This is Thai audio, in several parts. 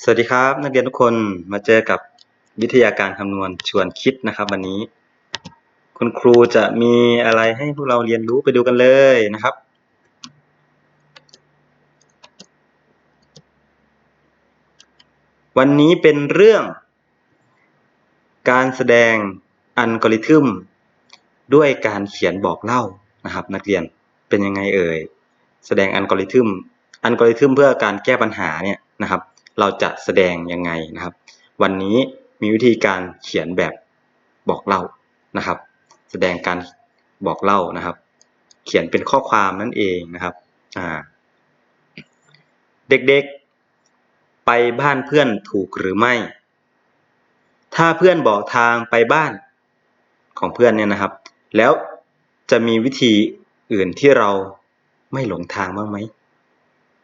สวัสดีครับนักเรียนทุกคนมาเจอกับวิทยาการคำนวณชวนคิดนะครับ วันนี้ คุณครูจะมีอะไรให้พวกเราเรียนรู้ไปดูกันเลยนะครับ วันนี้เป็นเรื่อง การแสดงอัลกอริทึมด้วยการเขียนบอกเล่านะครับ นักเรียนเป็นยังไงเอ่ยแสดงอัลกอริทึมอัลกอริทึมเพื่อการแก้ปัญหาเนี่ยนะครับ เราจะแสดงยังไงนะครับ วันนี้มีวิธีการเขียนแบบบอกเล่านะครับ แสดงการบอกเล่านะครับ เขียนเป็นข้อความนั่นเองนะครับอ่าเด็กๆ ไปบ้านเพื่อนถูกหรือไม่ ถ้าเพื่อนบอกทางไปบ้านของเพื่อนเนี่ยนะครับ แล้วจะมีวิธีอื่นที่เราไม่หลงทางบ้างไหม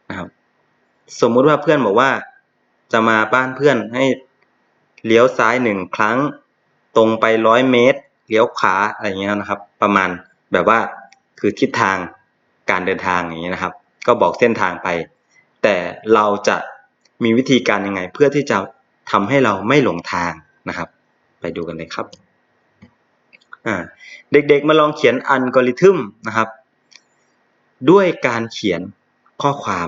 นะครับ สมมุติว่าเพื่อนบอกว่า จะมาบ้านเพื่อนให้เลี้ยวซ้ายหนึ่งครั้ง ตรงไปร้อยเมตร เลี้ยวขวาอะไรเงี้ยนะครับ ประมาณแบบว่าคือทิศทางการเดินทางอย่างเงี้ยนะครับ ก็บอกเส้นทางไป แต่เราจะมีวิธีการยังไง เพื่อที่จะทำให้เราไม่หลงทางนะครับ ไปดูกันเลยครับเด็กๆมาลองเขียนอัลกอริทึมนะครับ ด้วยการเขียนข้อความ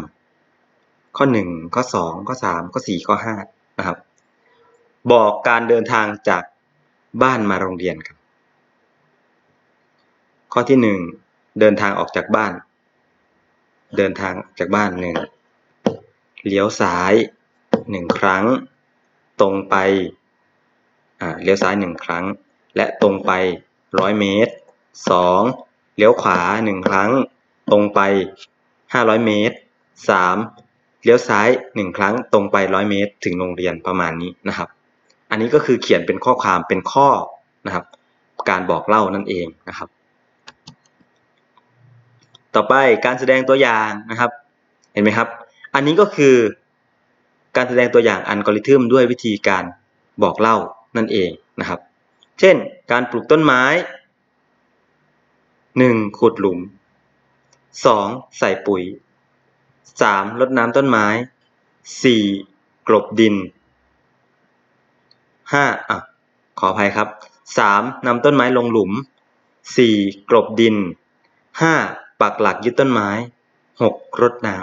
ข้อหนึ่งข้อสองข้อสามข้อสี่ข้อห้านะครับ บอกการเดินทางจากบ้านมาโรงเรียนครับ ข้อที่หนึ่งเดินทางออกจากบ้าน เดินทางจากบ้านหนึ่งเลี้ยวซ้ายหนึ่งครั้ง ตรงไปเลี้ยวซ้ายหนึ่งครั้ง และตรงไปร้อยเมตรสองเลี้ยวขวาหนึ่งครั้ง ตรงไปห้าร้อยเมตรสาม เลี้ยวซ้ายหนึ่งครั้งตรงไปร้อยเมตร ถึงโรงเรียนประมาณนี้นะครับ อันนี้ก็คือเขียนเป็นข้อความเป็นข้อนะครับ การบอกเล่านั่นเองนะครับ ต่อไปการแสดงตัวอย่างนะครับ เห็นไหมครับ อันนี้ก็คือการแสดงตัวอย่างอัลกอริทึมด้วยวิธีการบอกเล่านั่นเองนะครับ เช่น การปลูกต้นไม้ 1. ขุดหลุม 2. ใส่ปุ๋ย 3. รดน้ำต้นไม้ 4. กลบดิน 5. อะขออภัยครับ 3. นำต้นไม้ลงหลุม 4. กลบดิน 5. ปักหลักยึดต้นไม้ 6. รดน้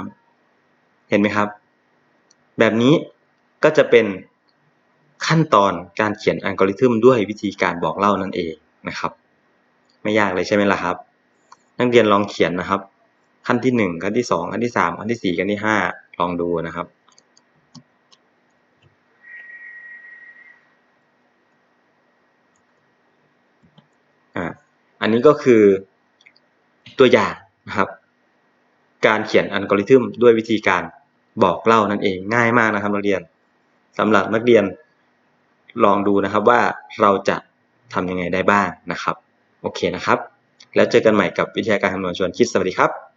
ำเห็นไหมครับ แบบนี้ก็จะเป็นขั้นตอนการเขียนอัลกอริทึมด้วยวิธีการบอกเล่านั่นเองนะครับ ไม่ยากเลยใช่ไหมล่ะครับ นักเรียนลองเขียนนะครับ ขั้นที่หนึ่งขั้นที่สองขั้นที่สามขั้นที่สี่ขั้นที่ห้าลองดูนะครับอ่าอันนี้ก็คือตัวอย่างนะครับ การเขียนอัลกอริทึมด้วยวิธีการบอกเล่านั่นเองง่ายมากนะครับนักเรียนสำหรับนักเรียนลองดูนะครับว่าเราจะทำยังไงได้บ้างนะครับ โอเคนะครับ แล้วเจอกันใหม่กับวิทยาการคำนวณชวนคิดสวัสดีครับ